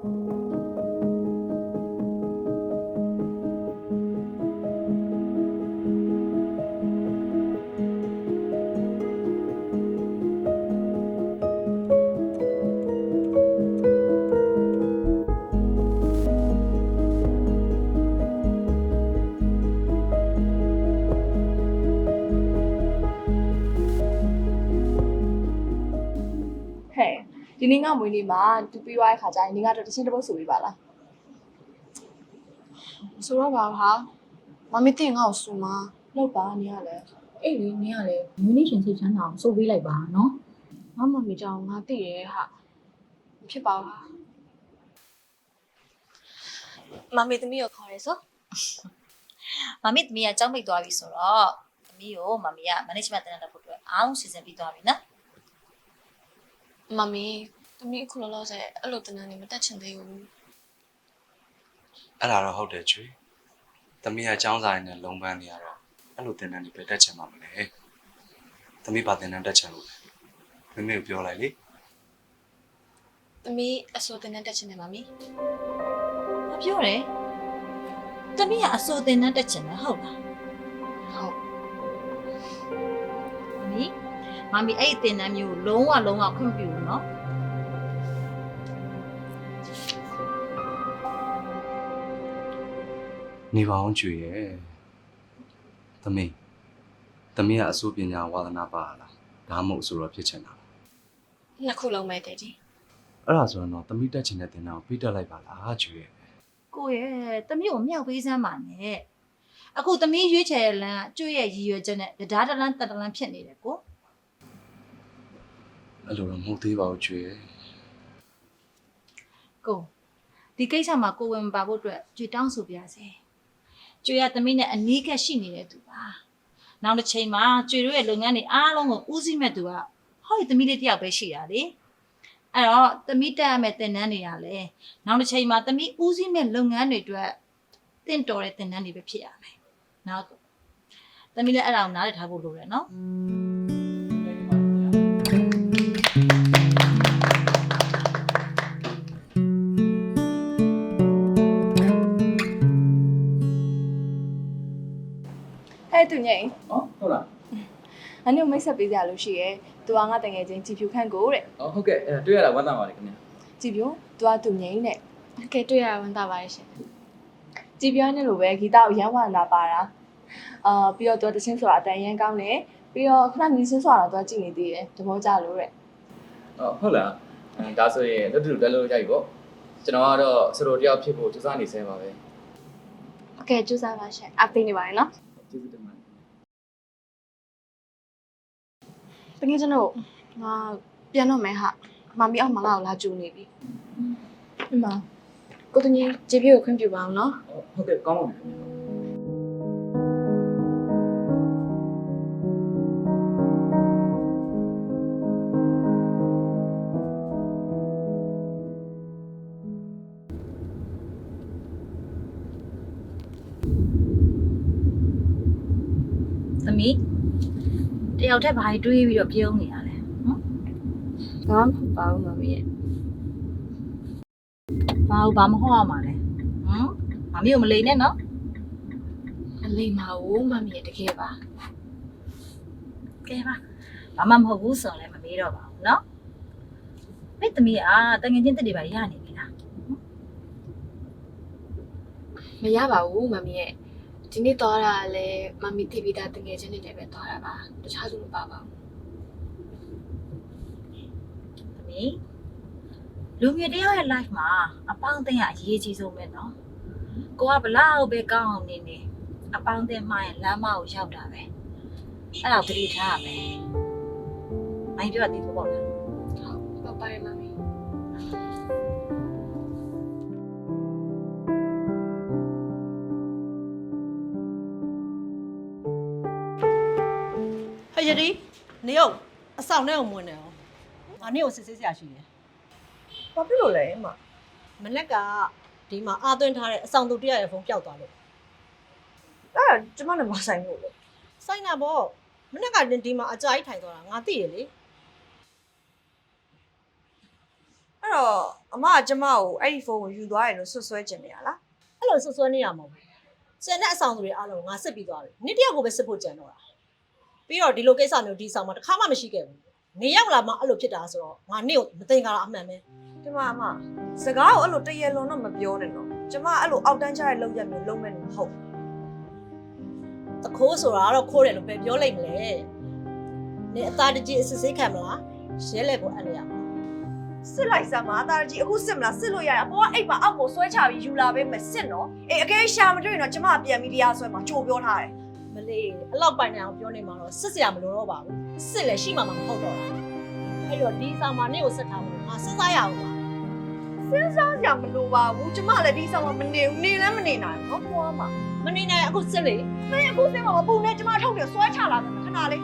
ဟဲ့ နေ့ငါမွေးနေ့မှာတူပြီးသွားတဲ့ခါကျရင်နေကတော့တချင်းတစ်ပုတ်ဆိုပြီးပါလားဆိုတော့ပါဟာမမတင်ငါ့ကိုစူမလောက်ပါနေရလဲအဲ့လေနင်ကလည်းမွေးနေ့ရှင်စိတ်ချမ်းသာအောင်စိုးပေးလိုက်ပါနော်ငါမမီကြောင်ငါသိရဲဟာမဖြစ်ပါဘူးဟာမမီသမီးကိုခေါ်ရဲဆိုမမီသမီးကကြောင်းမိတ်သွားပြီဆိုတော့သမီးကိုမမီက management တင်တဲ့ဖို့အတွက်အားလုံးစီစဉ်ပြီးသွားပြီနော်မမီ သမီးအခုလောလောဆယ်အဲ့လိုတနန်းနေမတက်ချင်သေးဘူးအဲ့ဒါတော့ဟုတ်တယ်ချွေသမီးကចောင်းဆိုင်နဲ့လုံပန်းနေရတော့အဲ့လိုတင်တန်းနေပဲတက်ချင်မှာမလဲသမီးပါတင်တန်းတက်ချင်လို့လဲမမေကိုပြောလိုက်လေသမီးအစိုးတနန်းတက်ချင်တယ်မမီမပြောတယ်သမီးကအစိုးတင်တဲ့တက်ချင်တယ်ဟုတ်လားဟုတ်မမီမမီအဲ့ဒီတင်တန်းမျိုးကိုလုံးဝလုံးဝခွင့်မပြုဘူးနော် နေပါအောင်ချွေရဲ့သမီးသမီးကအစိုးပညာဝါသနာပါလားဒါမှမဟုတ်ဆိုတော့ဖြစ်ချင်တာလားနှစ်ခုလုံးပဲတဲ့ကြီးအဲ့ဒါဆိုတော့သမီးတက်ချင်တဲ့တင်တန်းကိုပြီးတက်လိုက်ပါလားချွေရဲ့ကိုရဲ့သမီးကိုမြောက်ပေးစမ်းပါနဲ့အခုသမီးရွေးချယ်ရလန်းကကျွတ်ရဲ့ရည်ရွယ်ချက်နဲ့တရားတလန်းတက်တလန်းဖြစ်နေတယ်ကိုအဲ့လိုတော့မဟုတ်သေးပါဘူးချွေရဲ့ကိုဒီကိစ္စမှာကိုဝင်မပါဖို့အတွက်ကြွေတောင်းဆိုပြစေ ကျွေရသမီးနဲ့အနီးကပ်ရှိနေတဲ့သူပါနောက်တစ်ချိန်မှာကျွေတို့ရဲ့လုပ်ငန်းတွေအားလုံးကိုဦးစီးမဲ့သူကဟောဒီသမီးလေးတစ်ယောက်ပဲရှိတာလေအဲ့တော့သမီးတက်ရမယ့်တင်နန်းတွေကလည်းနောက်တစ်ချိန်မှာသမီးဦးစီးမဲ့လုပ်ငန်းတွေအတွက်တင့်တော်တဲ့တင်နန်းတွေပဲဖြစ်ရမယ်နောက်သမီးလည်းအဲ့ဒါကိုနားလည်ထားဖို့လိုတယ်နော် သူငိမ့်ဟောဟုတ်လားအနုမိတ်ဆက်ပေးကြလို့ရှိရဲသူကငါတငယ်ချင်းကြည်ဖြူခန့်ကိုတဲ့ဟောဟုတ်ကဲ့အဲ့ဒါတွေ့ရတာဝမ်းသာပါတယ်ခင်ဗျာကြည်ဖြူသူကသူငိမ့်တဲ့ကဲတွေ့ရဝန်တာပါရဲ့ရှင်ကြည်ပြောနေလို့ပဲဂီတကိုရမ်းဝန္တာပါတာအာပြီးတော့သူကတချင်းဆိုတာအတန်ရမ်းကောင်းတယ်ပြီးတော့ခဏမြင်းစင်းဆိုတာတော့သူကကြည့်နေသေးတယ်သဘောကျလို့တဲ့ဟောဟုတ်လားအဲဒါဆိုရင်လွတ်တူတက်လို့ရပြီပေါ့ကျွန်တော်ကတော့စရိုတယောက်ဖြစ်ဖို့စူးစမ်းနေဆဲပါပဲကဲကြိုးစားပါရှင်အပိနေပါရဲ့နော်ကျေးဇူးတင်ပါတယ် တကယ်ကျွန်တော်ငါပြန်တော့မယ်ဟာမမီအောင်မငါ့ကိုလာကြူနေပြီဒီမှာကိုတကြီးကြည်ပြကိုခွင့်ပြုပါအောင်နော်ဟုတ်ကဲ့ကောင်းပါပြီ ယောက်တည်းဘာတွေတွေးပြီးတော့ပြုံးနေရလဲဟမ်ဘာမှမဟုတ်ပါဘူးမမီရဲ့ဘာလို့ဘာမဟုတ်အောင်ပါလဲဟမ်မမီကိုမလိန်နဲ့နော်အလိမ္မာဘူးမမီရဲ့တကယ်ပါကဲပါဘာမှမဟုတ်ဘူးဆိုတော့လည်းမမေးတော့ပါဘူးနော်မိတ်သမီးอ่ะတငယ်ချင်းတက်တွေပါရနေပြီလားမရပါဘူးမမီရဲ့ ဒီနေ့သွားတာလည်းမမီတိပိသားတကယ်ချင်းနေတယ်ပဲသွားတာပါတခြားသူမပါပါဘူးသမီးလူငယ်တယောက်ရဲ့ life မှာအပေါင်းအသင်းကအရေးကြီးဆုံးပဲနော်ကိုကဘလောက်ပဲကောင်းအောင်နေနေအပေါင်းအသင်းမှရင်လမ်းမကိုရောက်တာပဲအဲ့ဒါကိုသတိထားရမယ်မိုင်းပြောတာဒီလိုပေါ့လားဟုတ်ပါပါတယ်မ မီဟဲ့ယတိနေအောင်အဆောင်နဲ့အောင်မဝင်နေအောင်ငါနေကိုစစ်စစ်စရာရှိတယ်ဘာဖြစ်လို့လဲအမမနက်ကဒီမှာအာသွင်းထားတဲ့အဆောင်သူတရရဲ့ဖုန်းပျောက်သွားလို့အဲ့ဒါကျမလည်းမဆိုင်ဘူးလေစိုင်းတာပေါ့မနက်ကဒီမှာအကြာကြီးထိုင်သွားတာငါသိရလေအဲ့အဲ့တော့အမကကျမကိုအဲ့ဒီဖုန်းကိုယူသွားတယ်လို့ဆွဆွဲကျင်နေရလားအဲ့လိုဆွဆွဲနေရမှာမဟုတ်ဘူးကျန်တဲ့အဆောင်သူတွေအားလုံးငါစစ်ပြီးသွားတယ်နေ့တယောက်ကိုပဲစစ်ဖို့ကြံတော့တာ ပြီးတော့ဒီလိုကိစ္စမျိုးဒီဆောင်မှာတစ်ခါမှမရှိခဲ့ဘူးနေရောက်လာမှအဲ့လိုဖြစ်တာဆိုတော့ငါနေ့ကိုမသိင်္ဂလာအမှန်ပဲကျမအမစကားကိုအဲ့လိုတရေလုံးတော့မပြောနဲ့နော်ကျမအဲ့လိုအောက်တန်းချတဲ့လောက်ရမျိုးလုံးမဲ့နေမဟုတ်ဘူးတခိုးဆိုတာကတော့ခိုးတယ်လို့ပဲပြောလိုက်မလဲနေအသားတကြီးအစစ်စိတ်ခံမလားရဲလက်ကိုအပ်လိုက်ရမှာစစ်လိုက်စမ်းပါအသားကြီးအခုစစ်မလားစစ်လို့ရရအပေါ်ကအိတ်ပါအောက်ကိုဆွဲချပြီးယူလာပေးမယ်စစ်နော်အေးအကယ်ရှာမတွေ့ရင်တော့ကျမပြန်ပြီးတရားဆွဲမှာကြိုပြောထားတယ် မလေးအဲ့လောက်ပိုင်နေအောင်ပြောနေမှာတော့စစ်စရာမလိုတော့ပါဘူးစစ်လည်းရှိမှမဟုတ်တော့တာအဲ့တော့ဒီဆောင်မှာနေ့ကိုစစ်ထားမှာငါစဉ်းစားရအောင်ပါစဉ်းစားကြမလို့ပါဘူးကျမလည်းဒီဆောင်မှာမနေဘူးနေလည်းမနေနိုင်ဘူးနော်ပွားမှာမနေနိုင်အခုစစ်လေမင်းအခုစိတ်မှာမပူနဲ့ကျမထုတ်တယ်ဆွဲချလာတယ်ခဏလေး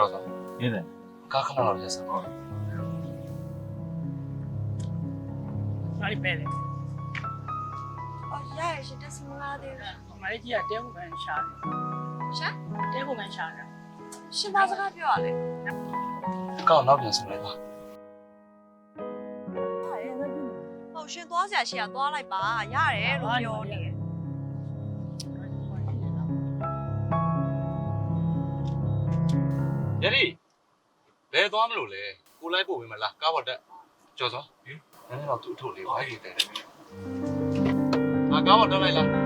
ကြောက်စားနေတယ်ကားခဏလောက်ရက်စားဟုတ်ဘာလို့ပဲလဲအော်ရရရှိတက်စမလာသေးတယ်မလေးကြီးကတဲကုန်ကန်ရှာတယ်ရှာတဲကုန်ကန်ရှာတာရှင်သားစကားပြောရလဲကောက်နောက်ပြန်ဆိုလိုက်ပါဟုတ်ရှင်သွားစရာရှိရသွားလိုက်ပါရတယ်လို့ပြောနေတယ် ယတိဘယ်သွားမလို့လဲကိုလိုက်ပို့ဝင်မလားကားပေါ်တက်ကြော်စောဟင်နည်းနည်းတော့သူ့အထုတ်လေးဝိုင်းနေတယ်ငါကားပေါ်တက်လိုက်လား